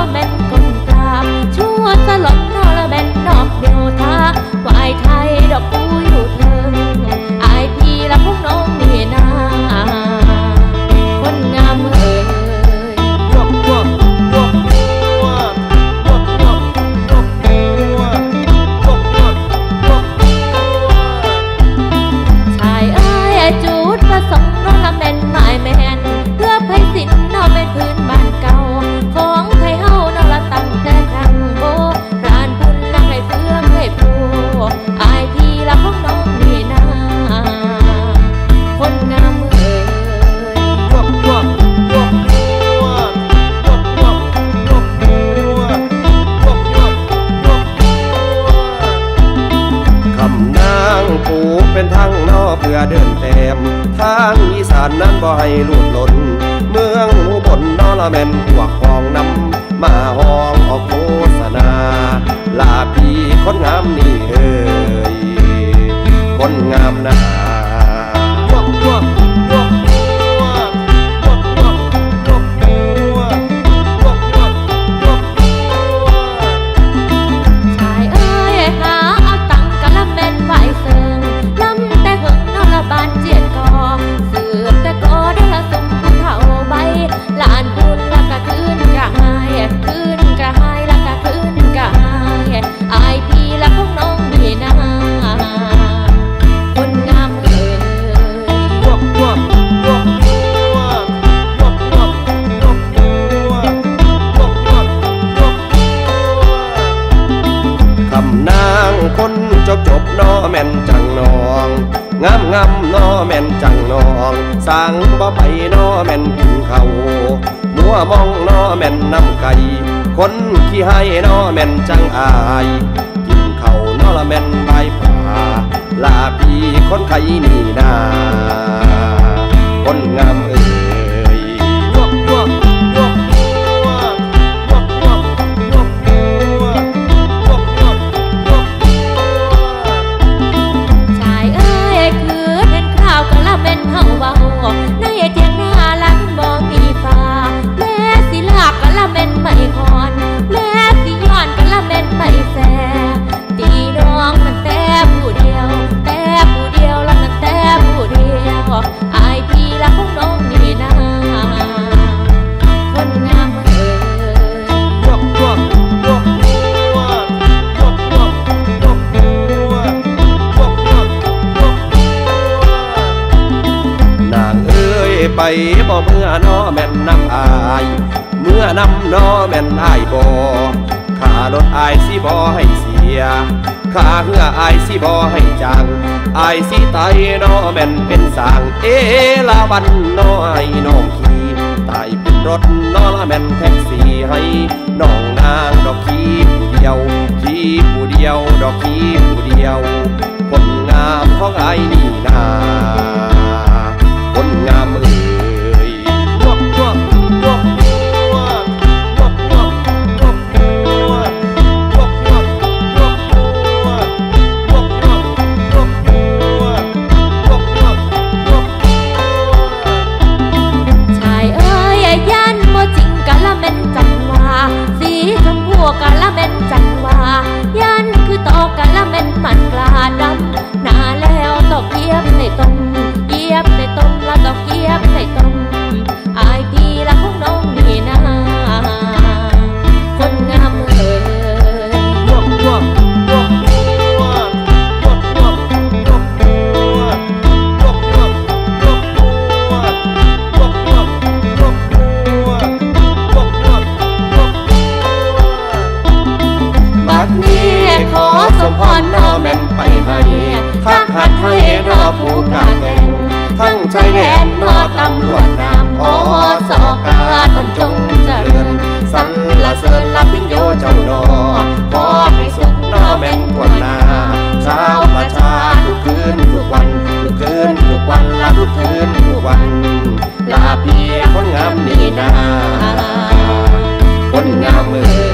momento. เดินแต้มทางอีสานนั้นบ่ให้ลุดหล่นเมืองหูปบลนอละแม่นพวกของนำมาห้องออกโฆษณา ลาพี่คนงามนี่เอ้ยคนงามนะ สังบ่ไปนอแม่นกินเขามัวมองนอแม่นน้ำไก่คนขี้ให้นอแม่นจังอาย กินเขานอละแม่นใบป่าลาพีคนไข่นี่นา ไปบ่เมื่อนอแม่นน้ำอาย เมื่อนำนอแม่นอายบ่ข้ารถอายสิบ่ให้เสียข้าเหืออายสิบ่ให้จังอายสิตายนอแม่นเป็นสางเอละวันนอไอ้น้องขี่ตายเป็นรถนอละแม่นแท็กซี่ให้น้องนางดอกขี้ผู้เดียวขี้ผู้เดียวดอกขี้ผู้เดียวคนงามของอายนี่นา ผู้กาแกงทั้งชายแดนนอตำรวจนามอสอกาท่านจงเจริญสรรเสริญลับวิญโยเจ้าดอขอให้สุขนอแม่นกว่นาเช้าประชาทุกคืนทุกวันทุกคืนทุกวันลาทุกคืนทุกวันลาเพียคนงามนี่นาคนงามมือ